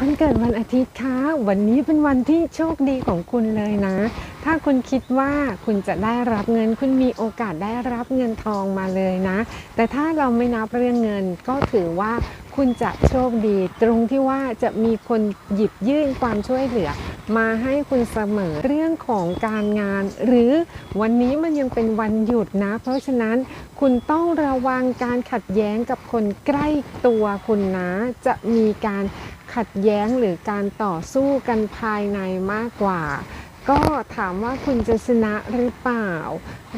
คนเกิดวันอาทิตย์คะวันนี้เป็นวันที่โชคดีของคุณเลยนะ ถ้าคุณคิดว่าคุณจะได้รับเงิน คุณมีโอกาสได้รับเงินทองมาเลยนะ แต่ถ้าเราไม่นับเรื่องเงินก็ถือว่าคุณจะโชคดี ตรงที่ว่าจะมีคนหยิบยื่นความช่วยเหลือ มาให้คุณเสมอเรื่องของการงาน หรือวันนี้มันยังเป็นวันหยุดนะ เพราะฉะนั้นคุณต้องระวังการขัดแย้งกับคนใกล้ตัวคุณนะ จะมีการ ขัดแย้งหรือการต่อสู้กันภายในมากกว่า ก็ถามว่าคุณจะชนะหรือเปล่า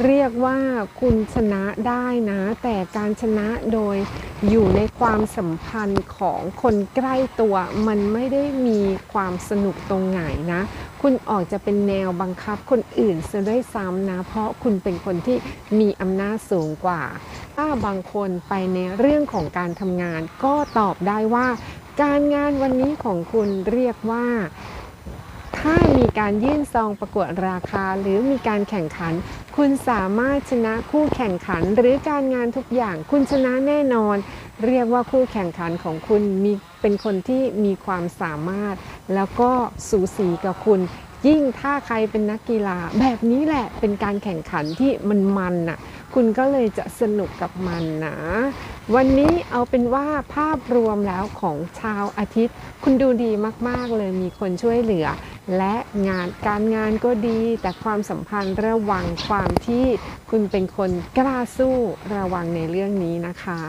เรียกว่าคุณชนะได้นะ แต่การชนะโดยอยู่ในความสัมพันธ์ของคนใกล้ตัว มันไม่ได้มีความสนุกตรงไหนนะคุณออกจะเป็นแนวบังคับคนอื่นซะด้วยซ้ำนะ เพราะคุณเป็นคนที่มีอำนาจสูงกว่า ถ้าบางคนไปในเรื่องของการทำงาน ก็ตอบได้ว่า การงานวันนี้ของคุณเรียกว่า ถ้ามีการยื่นซองประกวดราคา หรือมีการแข่งขัน คุณสามารถชนะคู่แข่งขัน หรือการงานทุกอย่างคุณชนะแน่นอน เรียกว่าคู่แข่งขันของคุณมีเป็นคนที่มีความสามารถ แล้วก็สูสีกับคุณ ยิ่งถ้าใครเป็นนักกีฬา แบบนี้แหละเป็นการแข่งขันที่มันมันน่ะคุณก็เลยจะสนุกกับมันนะ วันนี้เอาเป็นว่าภาพรวมแล้วของชาวอาทิตย์ คุณดูดีมากๆเลยมีคนช่วยเหลือ และงานการงานก็ดี แต่ความสัมพันธ์ระวังความที่คุณเป็นคนกล้าสู้ระวังในเรื่องนี้นะคะ